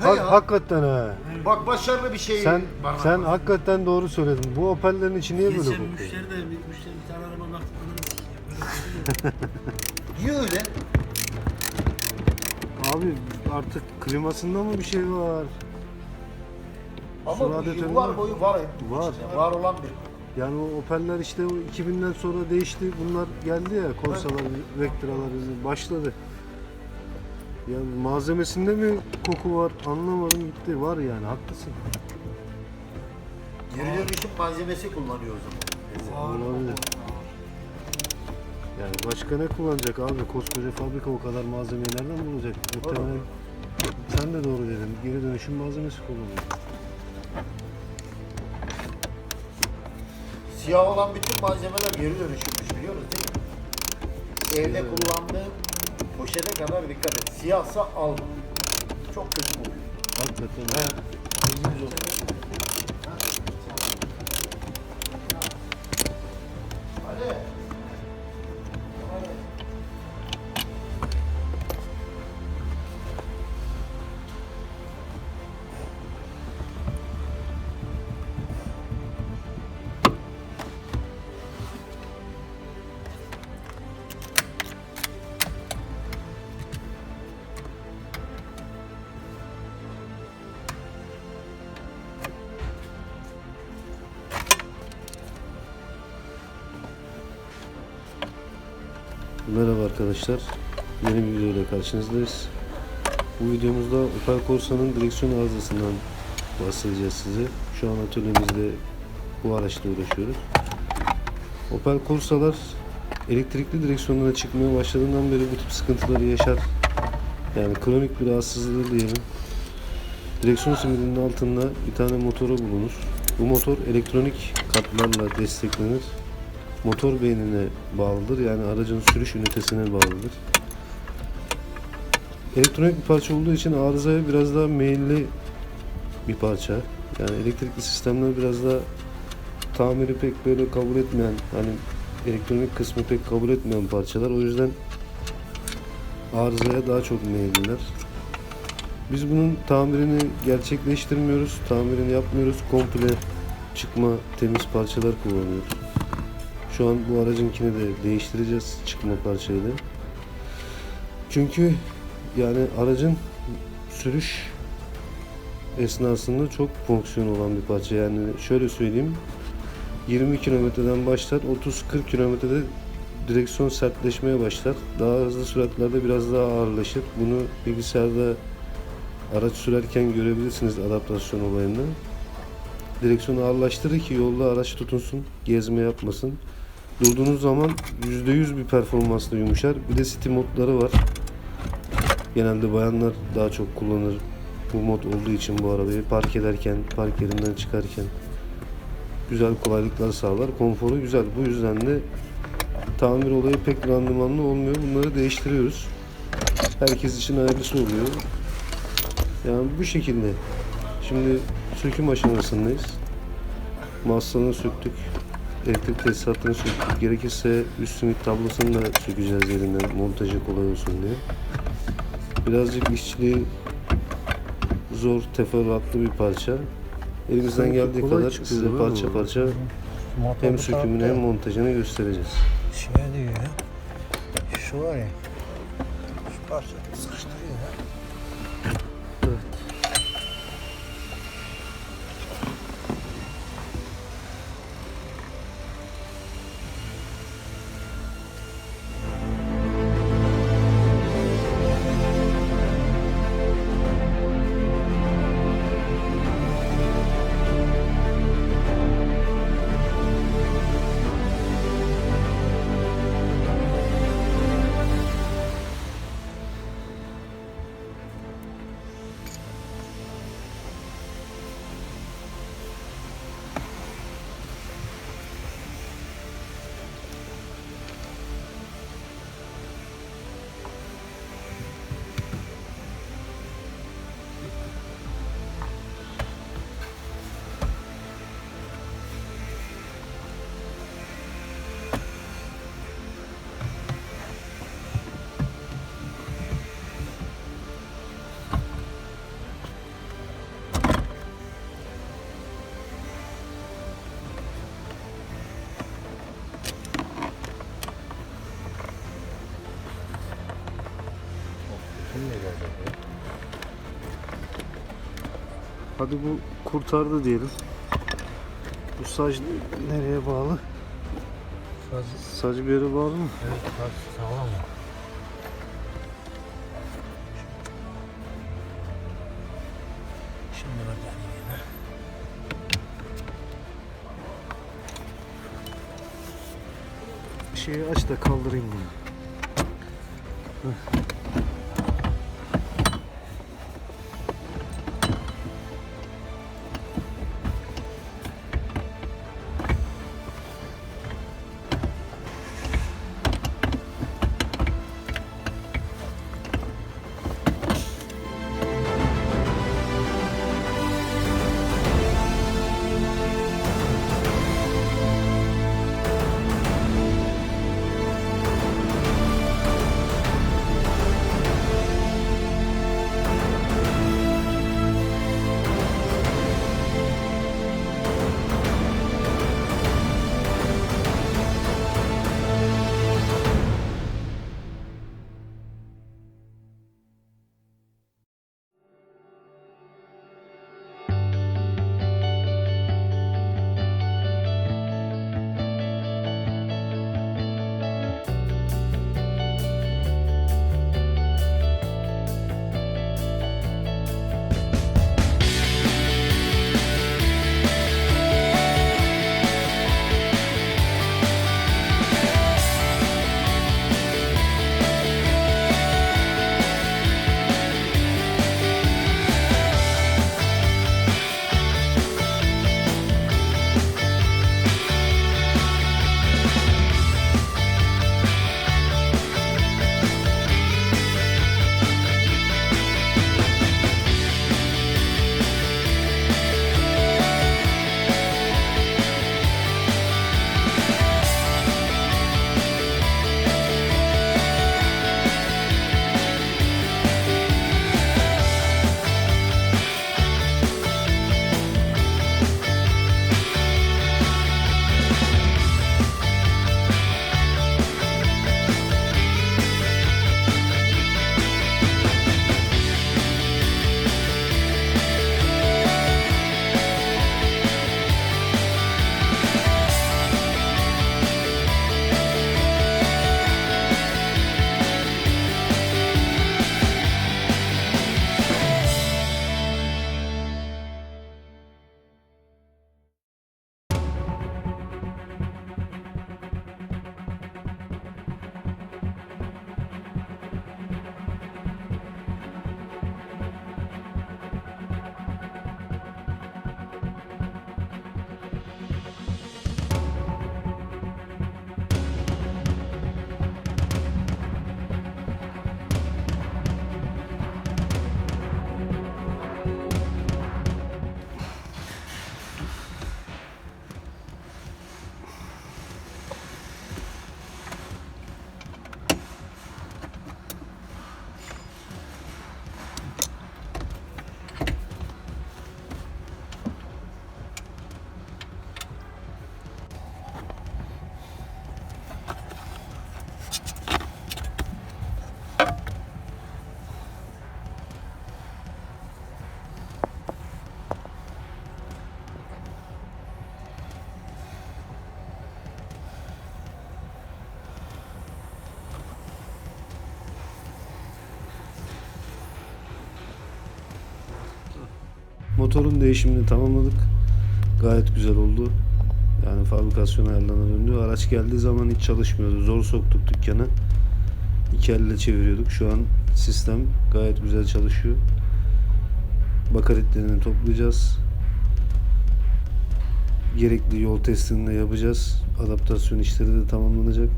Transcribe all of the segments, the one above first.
Hak- ya. hakikaten ha. Bak başarılı bir şey Sen bana sen bak. hakikaten doğru söyledin. Bu Opel'lerin içi niye böyle Geçen kokuyor? müşteri de bir müşteri bir tane araba baktı Böyle Niye öyle? Abi artık klimasında mı bir şey var? Ama bu yıllar boyu var. Var. İçinde Var olan bir. Yani o Opel'ler işte o 2000'den sonra değişti. Bunlar geldi ya Corsa'lar, Vectra'lar başladı. Ya malzemesinde mi koku var anlamadım gitti. Var yani haklısın. Geri dönüşüm malzemesi kullanıyor o zaman. Olabilir. Yani başka ne kullanacak abi? Koskoca fabrika o kadar malzemeyi nereden bulacak? Muhtemelen sen de doğru dedin. Geri dönüşüm malzemesi kullanıyor. Siyah olan bütün malzemeler geri dönüşülmüş biliyoruz değil mi? Evde kullandığım poşete kadar dikkat et. Siyahsa al. Çok kötü kokuyor. Hakikaten. ha. Bilginiz olsun. Hadi. Merhaba arkadaşlar. Yeni bir videoyla karşınızdayız. Bu videomuzda Opel Corsa'nın direksiyon arızasından bahsedeceğiz size. Şu an atölyemizde bu araçla uğraşıyoruz. Opel Corsa'lar elektrikli direksiyonlara çıkmaya başladığından beri bu tip sıkıntıları yaşar. Yani kronik bir rahatsızlığı diyelim. Direksiyon simidinin altında bir tane motoru bulunur. Bu motor elektronik kartlarla desteklenir motor beynine bağlıdır. Yani aracın sürüş ünitesine bağlıdır. Elektronik bir parça olduğu için arızaya biraz daha meyilli bir parça. Yani elektrikli sistemler biraz daha tamiri pek böyle kabul etmeyen, hani elektronik kısmı pek kabul etmeyen parçalar. O yüzden arızaya daha çok meyilliler. Biz bunun tamirini gerçekleştirmiyoruz, tamirini yapmıyoruz. Komple çıkma temiz parçalar kullanıyoruz. Şu an bu aracınkini de değiştireceğiz çıkma parçayla. Çünkü yani aracın sürüş esnasında çok fonksiyon olan bir parça. Yani şöyle söyleyeyim 20 kilometreden başlar 30-40 kilometrede direksiyon sertleşmeye başlar. Daha hızlı süratlerde biraz daha ağırlaşır. Bunu bilgisayarda araç sürerken görebilirsiniz adaptasyon olayını. Direksiyonu ağırlaştırır ki yolda araç tutunsun, gezme yapmasın. Durduğunuz zaman %100 bir performansla yumuşar. Bir de city modları var. Genelde bayanlar daha çok kullanır bu mod olduğu için bu arabayı park ederken, park yerinden çıkarken güzel kolaylıklar sağlar. Konforu güzel. Bu yüzden de tamir olayı pek randımanlı olmuyor. Bunları değiştiriyoruz. Herkes için hayırlısı oluyor. Yani bu şekilde. Şimdi söküm aşamasındayız. Maslanı söktük. Elektrik tesisatını söktük. Gerekirse üst simit tablosunu da sökeceğiz yerinden montajı kolay olsun diye. Birazcık işçiliği zor, teferruatlı bir parça. Elimizden geldiği kadar size parça parça hem sökümünü hem montajını göstereceğiz. Şey diyor ya. Şu var ya. Şu parça sıkıştırıyor ya. Hadi bu kurtardı diyelim. Bu saç nereye bağlı? Saç, saç bir yere bağlı mı? Evet, saç sağlam mı? Şimdi bak yani yine. Şeyi aç da kaldırayım bunu. Heh. Motorun değişimini tamamladık. Gayet güzel oldu. Yani fabrikasyon ayarlarına döndü. Araç geldiği zaman hiç çalışmıyordu. Zor soktuk dükkana. İki elle çeviriyorduk. Şu an sistem gayet güzel çalışıyor. Bakaretlerini toplayacağız. Gerekli yol testini de yapacağız. Adaptasyon işleri de tamamlanacak.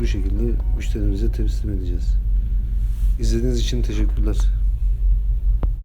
Bu şekilde müşterimize teslim edeceğiz. İzlediğiniz için teşekkürler.